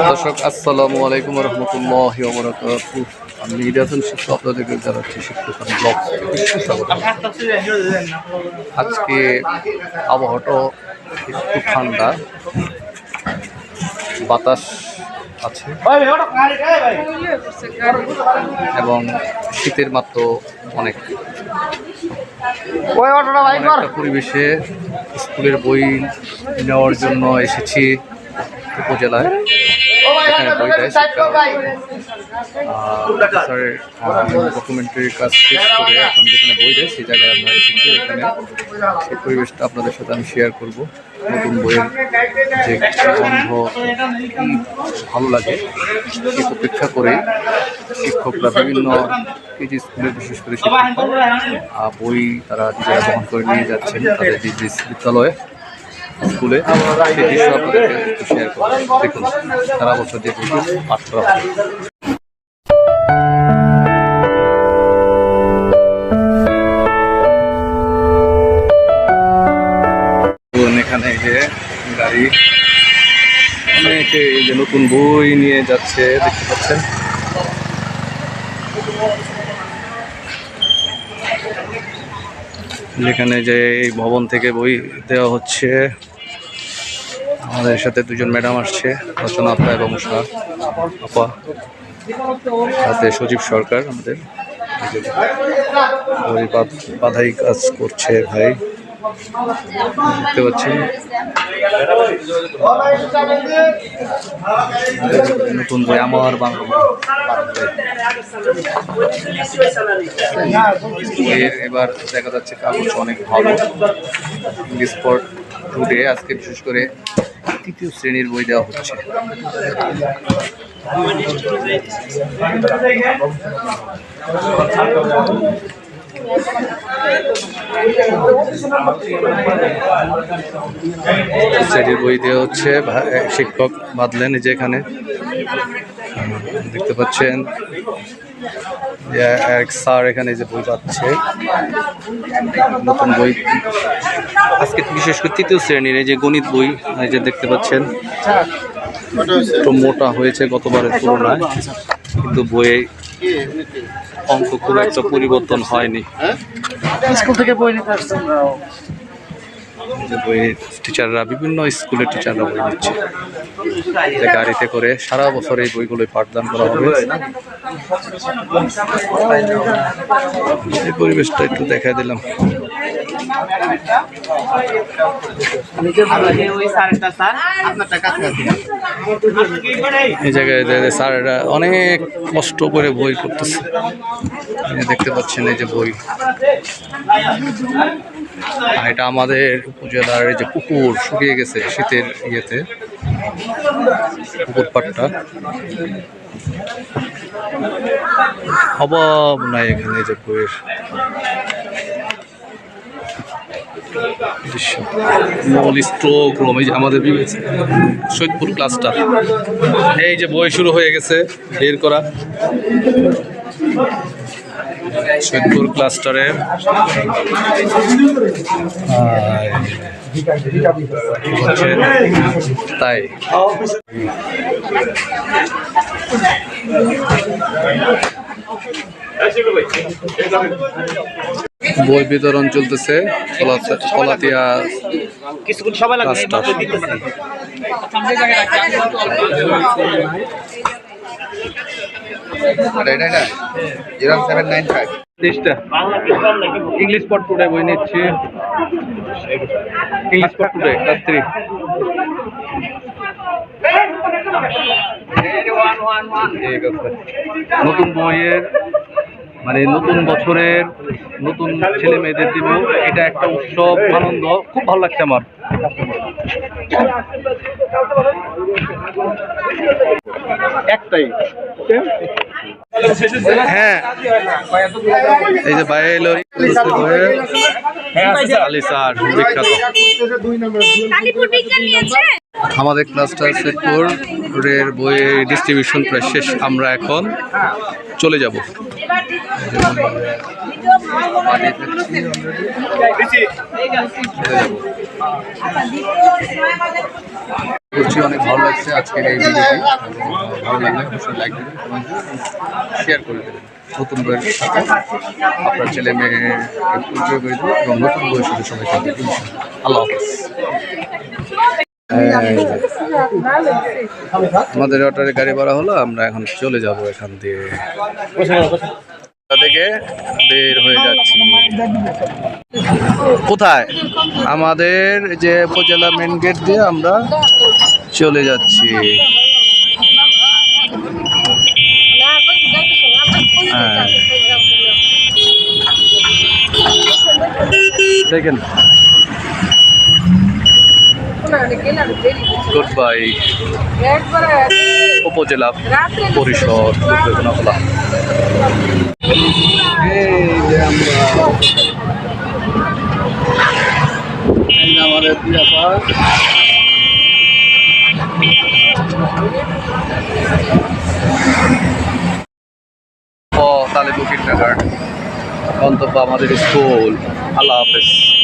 দর্শক আসসালামু আলাইকুম রহমতুল্লাহ আমি আপনাদেরকে জানাচ্ছি আজকে আবহাওয়াটা একটু ঠান্ডা। বাতাস আছে। এবং শীতের মাত্র অনেক পরিবেশে স্কুলের বই নেওয়ার জন্য এসেছি। উপজেলায়। ডকুমেন্টারির কাজ শেষ করে এখন যেখানে বই সেই জায়গায় এখানে। সেই পরিবেশটা আপনাদের সাথে আমি শেয়ার করব। নতুন বইয়ের যে গন্ধ ভালো লাগে এই অপেক্ষা করে শিক্ষকরা বিভিন্ন কেজি স্কুলে বিশেষ করে বই তারা নিজেরা বহন করে নিয়ে যাচ্ছেন তাদের বিদ্যালয়ে স্কুলে সেই দৃশ্য আপনাদেরকে একটু শেয়ার করব দেখুন, সারা বছর যে বইটি পাঠ এখানে যে গাড়ি অনেকে এই যে নতুন বই নিয়ে যাচ্ছে, দেখতে পাচ্ছেন? যেখানে যে এই ভবন থেকে বই দেওয়া হচ্ছে। আমাদের সাথে দুজন ম্যাডাম আসছে, রচনা আপা এবং আপা। সাথে সজীব সরকার আমাদের। বাধাই কাজ করছে ভাই। দেখতে পাচ্ছেন? নতুন বই আমার বাংলা এবার দেখা যাচ্ছে কাগজ অনেক ভালো। পর টুডে আজকে বিশেষ করে তৃতীয় শ্রেণির বই দেওয়া হচ্ছে। শ্রেণির বই দেওয়া হচ্ছে শিক্ষক বাঁধলেন যে এখানে। দেখতে পাচ্ছেন এক স্যার এখানে যে বই পাচ্ছে। নতুন বই। আজকে বিশেষ করে তৃতীয় শ্রেণির এই যে গণিত বই, এই যে দেখতে পাচ্ছেন। একটু মোটা হয়েছে গতবারের তুলনায়, কিন্তু বইয়ে অঙ্ক খুব একটা পরিবর্তন হয়নি। স্কুল থেকে বই নিতে আসছেন বইয়ের টিচাররা বিভিন্ন স্কুলের টিচাররা বই নিচ্ছে। যে গাড়িতে করে সারা বছর এই বইগুলোই পাঠদান করা হবে। এই পরিবেশটা একটু দেখা দিলাম। এই জায়গায় যে স্যারেরা অনেক কষ্ট করে বই করতেছে দেখতে পাচ্ছেন এই যে বই। এটা আমাদের উপজেলার যে পুকুর শুকিয়ে গেছে শীতের ইয়েতে। পুকুর পাড়টা। অভাব নাই এখানে যে বইয়ের। মল স্ট্রোক রুম এই যে আমাদের সৈয়দপুর ক্লাসটা এই যে বই শুরু হয়ে গেছে, বের করা। সৈয়দপুর ক্লাস্টারের হচ্ছে তাই। বই বিতরণ চলতেছে কলাতে- কলাতিয়া ইংলিশ পট টুডে বই নিচ্ছি। ইংলিশ পট টুডে ক্লাস থ্রি ঠিক আছে। নতুন বইয়ের মানে নতুন বছরের নতুন ছেলে মেয়েদের দিব। এটা একটা উৎসব, আনন্দ, খুব ভালো লাগছে আমার। একটাই। হ্যাঁ। এই যে বাইরে এলো আলি স্যার বিখ্যাত। আমাদের ক্লাসটা সেটপুরের বইয়ের ডিস্ট্রিবিউশন প্রায় শেষ। আমরা এখন চলে যাব। বলছি অনেক ভালো লাগছে আজকের এই ভিডিওটি ভালো লাগলে অবশ্যই লাইক দেবেন শেয়ার করে দেবেন। নতুন বইয়ের সাথে আপনার ছেলে মেয়ে পরিচয় করে দেবেন এবং নতুন বইয়ের সাথে সবাই আল্লাহ হাফেজ। আমাদের অটোরে গাড়ি ভাড়া হলো, আমরা এখন চলে যাব এখান দিয়ে। থেকে বের হয়ে যাচ্ছি। কোথায়? আমাদের যে উপজেলা মেন গেট দিয়ে আমরা চলে যাচ্ছি। হ্যাঁ। দেখেন। গুড বাই উপজেলা পরিষদ বেগুনাখোলা আমাদের ও তাহলে বুকিং টাকার গন্তব্য আমাদের স্কুল। আল্লাহ হাফেজ।